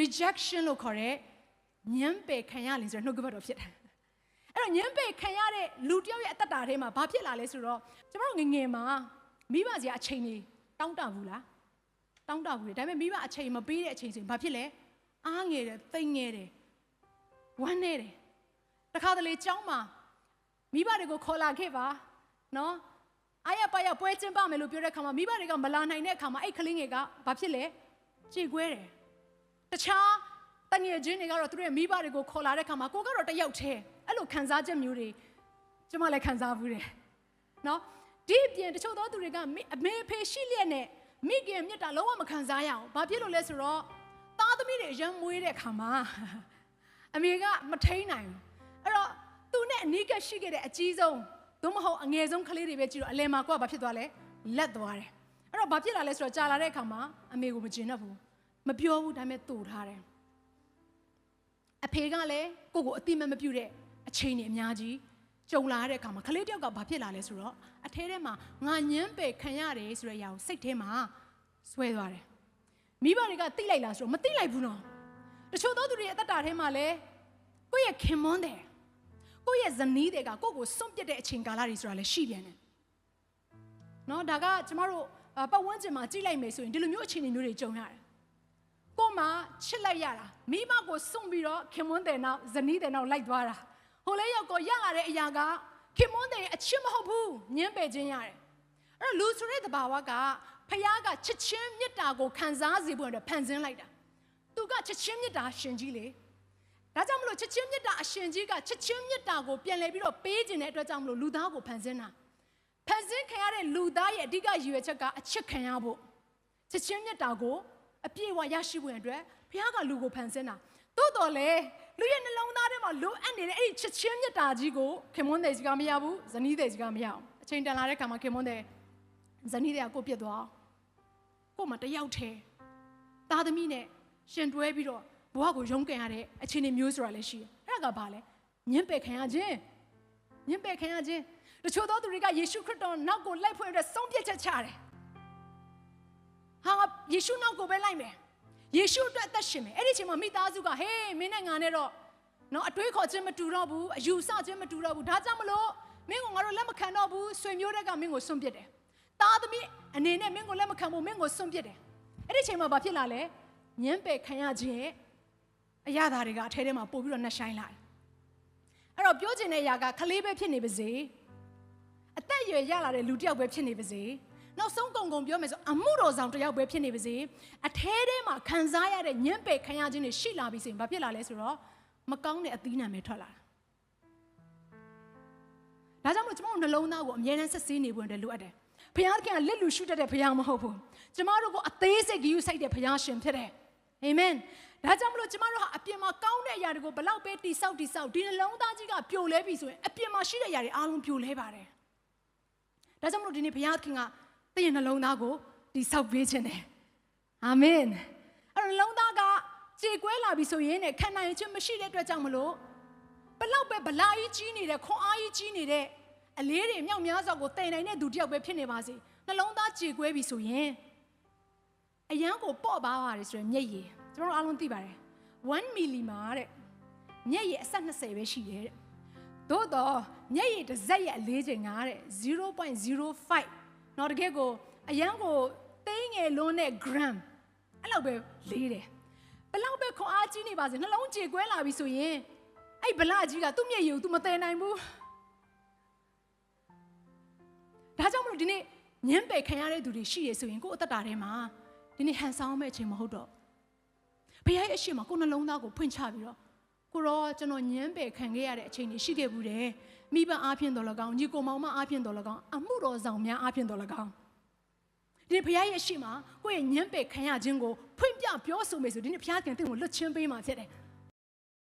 rejection လို့ခေါ်တဲ့ညှင်းပယ်ခံရလင်ဆိုတဲ့နှုတ်ကပတ်တော်ဖြစ်တယ်အဲ့တော့ညှင်းပယ်ခံရတဲ့လူတစ်ယောက်ရဲ့အသက်တာထဲမှာဘာဖြစ်လာလဲဆိုတော့ကျမတို့ငယ်ငယ်မှာမိဘစီကအချိန်ကြီးတောင်းတဘူးလားတောင်းတဘူးလေဒါပေမဲ့မိဘအချိန်မပေးတဲ့အချိန်ဆိုရင်ဘာဖြစ်လဲအားငယ်တယ်သိမ့်ငယ်တယ်ဝမ်းနေတယ်တခါတလေကြောင်းမှာမိဘတွေကိုခေါ်လာခဲ့ပါနော်အားရပါရပွဲကျင်းပမယ်လို့ပြောတဲ့အခါမှာမိဘတွေကမလာနိုင်တဲ့အခါမှာအဲ့ကလေးငယ်ကဘာဖြစ်လဲကြေကွဲတယ် တခြားတငယ်ချင်းတွေကတော့သူတို့ရဲ့မိဘတွေကိုခေါ်လာတဲ့အခါမှာကိုကတော့တယောက်တည်းအဲ့လိုခံစားချက်မျိုးတွေကျမလည်းခံစားဘူးတယ်နော်ဒီအပြင်တချို့သောသူတွေကမိအမေအဖေရှိလျက်နဲ့မိခင်မြတ်တာလုံးဝမခံစားရအောင်ဘာဖြစ်လို့လဲဆိုတော့သားသမီးတွေအရန်မွေးတဲ့အခါမှာအမေကမထိန်နိုင်ဘူးအဲ့တော့သူနဲ့အနီးကပ်ရှိခဲ့တဲ့အကြီးဆုံးသို့မဟုတ်အငယ်ဆုံးကလေးတွေပဲကြည့်တော့အလယ်မှာကိုကဘာဖြစ်သွားလဲလက်သွားတယ်အဲ့တော့ဘာဖြစ်လာလဲဆိုတော့ကြာလာတဲ့အခါမှာအမေကိုမကျင်တော့ဘူး မပြောဘူးဒါပေမဲ့တူထားတယ်အဖေကလည်းကိုကိုအတိမတ်မပြုတ်တဲ့အချိန်တွေအများကြီးကြုံလာတဲ့အခါမှာကလေးတယောက်ကဘာဖြစ်လာလဲဆိုတော့အထဲထဲမှာငါညမ်းပယ်ခံရတယ်ဆိုတဲ့အရာကိုစိတ်ထဲမှာဆွဲသွားတယ်မိဘတွေကတိလိုက်လားဆိုတော့မတိလိုက်ဘူးနော်တချို့သောသူတွေရဲ့အသက်တာထဲမှာလည်းကိုယ့်ရဲ့ခင်မွန်းတယ်ကိုယ့်ရဲ့ဇနီးတွေကကိုယ့်ကိုစွန့်ပစ်တဲ့အချိန်ကာလတွေဆိုတာလည်းရှိပြန်တယ်။နော်ဒါကကျမတို့အာပတ်ဝန်းကျင်မှာကြည့်လိုက်မယ်ဆိုရင်ဒီလိုမျိုးအခြေအနေမျိုးတွေကြုံရတယ်။ ကို့မှာချစ်လိုက်ရတာမိမကိုစွန့်ပြီးတော့ခင်မွန်းတယ်နောက်ဇနီးတယ်နောက်လိုက်သွားတာ။ဟိုလဲရောက်ကိုရလာတဲ့အရာကခင်မွန်းတယ်အချစ်မဟုတ်ဘူးညှင်းပယ်ခြင်းရတယ်။အဲ့တော့လူဆိုတဲ့တဘာဝကဖခင်ကချစ်ချင်းမေတ္တာကိုခံစားစေဖို့အတွက်ဖန်ဆင်းလိုက်တာ။သူကချက်ချင်းမြတ်တာအရှင်ကြီးလေဒါကြောင့်မလို့ချက်ချင်းမြတ်တာအရှင်ကြီးကချက်ချင်းမြတ်တာကိုပြန်လဲပြီးတော့ပေးခြင်းတဲ့အတွက်ကြောင့်မလို့လူသားကိုဖန်ဆင်းတာဖန်ဆင်းခံရတဲ့လူသားရဲ့အဓိကရည်ရွယ်ချက်ကအချစ်ခံရဖို့ချက်ချင်းမြတ်တာကို အပြည့်အဝရရှိဖို့အတွက်ဘုရားကလူကိုဖန်ဆင်းတာသို့တော်လေလူရဲ့နှလုံးသားထဲမှာလိုအပ်နေတဲ့အဲ့ဒီချက်ချင်းမြတ်တာကြီးကိုခင်မွန်းတဲ့ကြီးကမရဘူးဇနီးတဲ့ကြီးကမရအောင်အချိန်တန်လာတဲ့ခါမှာခင်မွန်းတဲ့ဇနီးတဲ့ကကိုပြစ်သွားကို့မှာတယောက်တည်းသားသမီးနဲ့ရှင်တွဲပြီးတော့ဘဝကိုရုန်းကန်ရတဲ့အခြေအနေမျိုးဆိုတာလည်းရှိတယ်။အဲ့ဒါကဘာလဲ။ညှင်းပယ်ခံရခြင်း။ညှင်းပယ်ခံရခြင်းတချို့သောသူတွေကယေရှုခရစ်တော်နောက်ကိုလိုက်ဖွင့်ရတဲ့ဆုံးဖြတ်ချက်ချတယ်။ဟာ ယေရှုနောက်ကိုပဲလိုက်မယ်။ယေရှုအတွက်အသက်ရှင်မယ်။အဲ့ဒီအချိန်မှာမိသားစုကဟေးမင်းနဲ့ငါနဲ့တော့နော်အတွေးခေါ်ခြင်းမတူတော့ဘူး။အယူဆခြင်းမတူတော့ဘူး။ဒါကြောင့်မလို့မင်းကငါတို့လက်မခံတော့ဘူး။ဆွေမျိုးတွေကမင်းကိုစွန့်ပစ်တယ်။သားသမီးအနေနဲ့မင်းကိုလက်မခံဘူးမင်းကိုစွန့်ပစ်တယ်။အဲ့ဒီအချိန်မှာဘာဖြစ်လာလဲ။ညှင်းပယ်ခံရခြင်းရဲ့အရာသားတွေကအထဲထဲမှာပို့ပြီးတော့နှက်ဆိုင်လာတယ်။အဲ့တော့ပြောချင်တဲ့အရာကခလေးပဲဖြစ်နေပါစေ။အသက်အရွယ်ရလာတဲ့လူတစ်ယောက်ပဲဖြစ်နေပါစေ။ နောက်ဆုံးကုံကုံပြောမယ်ဆိုအမှုတော်ဆောင်တစ်ယောက်ပဲဖြစ်နေပါစေ။အထဲထဲမှာခံစားရတဲ့ညှင်းပယ်ခံရခြင်းတွေရှိလာပြီဆိုရင်ဘာဖြစ်လာလဲဆိုတော့မကောင်းတဲ့အသီးနှံပဲထွက်လာတာ။ဒါကြောင့်မို့ကျွန်တော်တို့နှလုံးသားကိုအမြဲတမ်းဆက်စည်းနေဖို့အတွက်လိုအပ်တယ်။ဘုရားသခင်ကလက်လူရှုတတ်တဲ့ဘုရားမဟုတ်ဘူး။ကျမတို့ကိုအသေးစိတ်ဂရုစိုက်တဲ့ဘုရားရှင်ဖြစ်တယ်။အာမင်။ဒါကြောင့်မလို့ကျမတို့ဟာအပြင်မှာကောင်းတဲ့အရာတွေကိုဘလောက်ပဲတိဆောက်တိဆောက်ဒီနှလုံးသားကြီးကပြိုလဲပြီဆိုရင်အပြင်မှာရှိတဲ့အရာတွေအားလုံးပြိုလဲပါတယ်။ဒါကြောင့်မလို့ဒီနေ့ဘုရားသခင်ကသ င်ရဲ့နှလုံးသားကိုတိဆောက်ပေးခြင်းတယ်။အာမင်။အဲ့တော့နှလုံးသားကကြေကွဲလာပြီဆိုရင်ねခံနိုင်ခြင်းမရှိတဲ့အတွက်ကြောင့်မလို့ဘလောက်ပဲဗလာကြီးကြီးနေတဲ့ခွန်အားကြီးကြီးနေတဲ့အလေးတွေမြောက်များစွာကိုတည်နိုင်တဲ့သူတစ်ယောက်ပဲဖြစ်နေပါစေနှလုံးသားကြေကွဲပြီဆိုရင်အရန်ကိုပေါ့ပါပါတယ်ဆိုရင်မျက်ရည်ကျွန်တော်တို့အားလုံးသိပါတယ်1မီလီမာတဲ့မျက်ရည်အဆက်20ပဲရှိတယ်တဲ့သို့တော့မျက်ရည်တစ်စက်ရဲ့အလေးချိန်ကတဲ့0.05 တော့တကယ်ကိုအရန်ကိုသိငယ်လုံးတဲ့ gram အဲ့လောက်ပဲလေးတယ်ဘလောက်ပဲခွန်အားကြီးနေပါစေနှလုံးကြေကွဲလာပြီဆိုရင်အဲ့ဗလာကြီးကသူ့မျက်ရည်ကို तू မတည်နိုင်ဘူးဒါကြောင့်မလို့ဒီနေ့ညံပယ်ခံရတဲ့သူတွေရှိရဆိုရင်ကိုယ့်အသက်တာထဲမှာဒီနေ့ဟန်ဆောင်မဲ့အချိန်မဟုတ်တော့ဘုရားရဲ့အရှိမကိုယ်နှလုံးသားကိုဖွင့်ချပြီးတော့ကိုရောကျွန်တော်ညံပယ်ခံခဲ့ရတဲ့အချိန်တွေရှိခဲ့ဘူးတယ် မိဘအားဖြင့်တော်လကောင်းညီကိုမောင်မအားဖြင့်တော်လကောင်းအမှုတော်ဆောင်များအားဖြင့်တော်လကောင်းဒီနေ့ဘုရားရဲ့အရှိမကိုယ့်ရဲ့ညံပယ်ခံရခြင်းကိုဖွင့်ပြပြောဆိုမယ်ဆိုဒီနေ့ဘုရားခင်တင့်ကိုလွတ်ချင်းပေးမှာဖြစ်တယ်